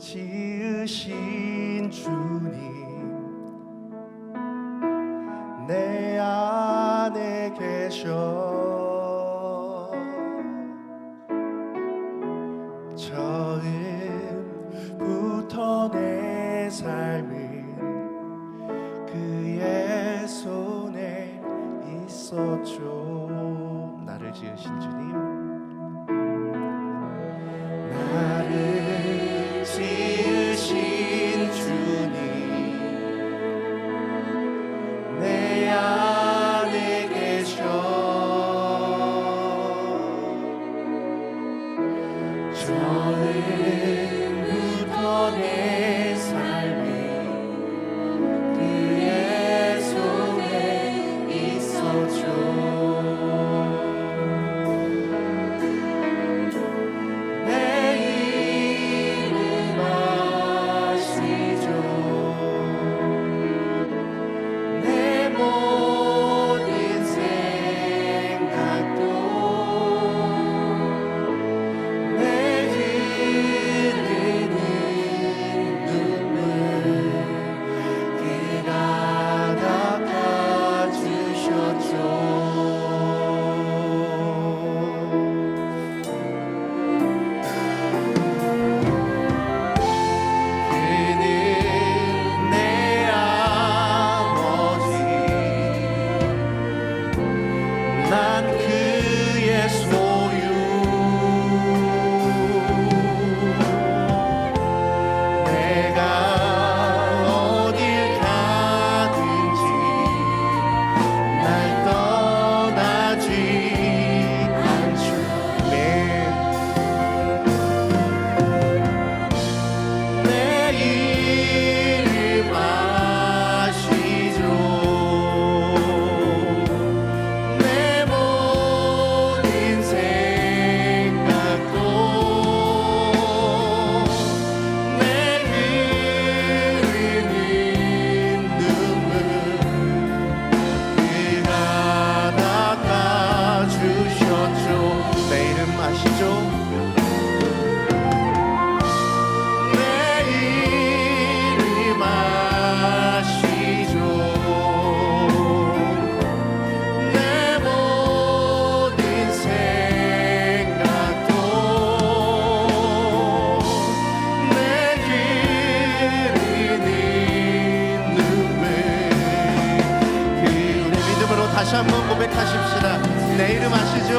지으신 주님 내 안에 계셔. 처음부터 내 삶은 그의 손에 있었죠. 나를 지으신 주님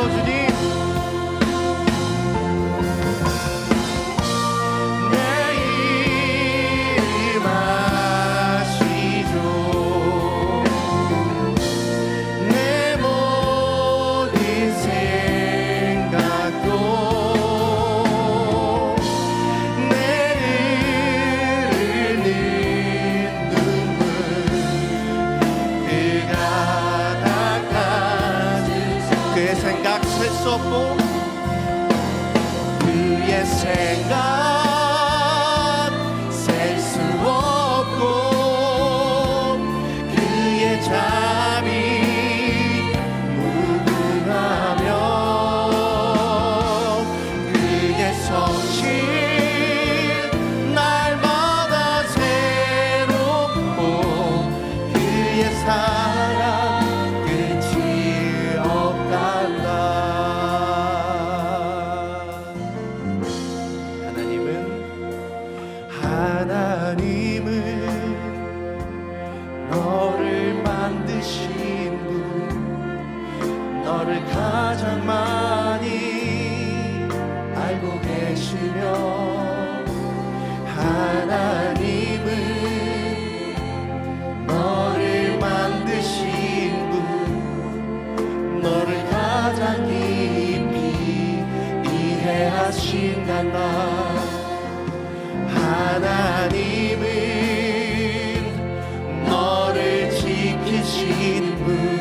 주님 수 없고 그의 생각 너를 가장 많이 알고 계시며 하나님은 너를 만드신 분 너를 가장 깊이 이해하신단다. 하나님은 너를 지키시는 분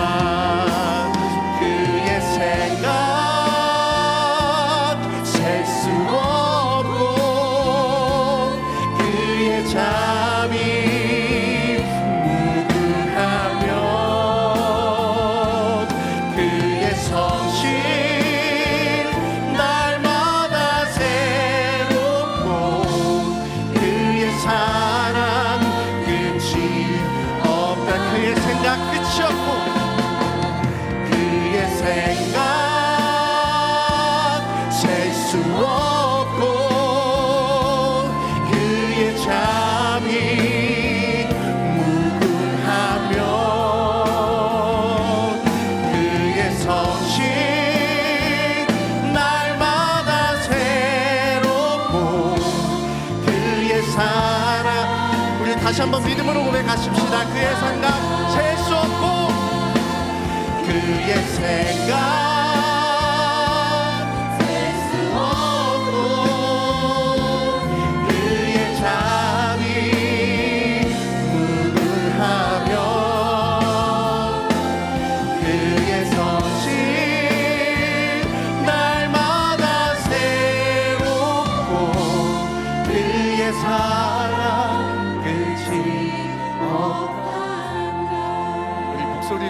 다시 한번 믿음으로 고백하십시다. 그의 상담.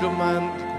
man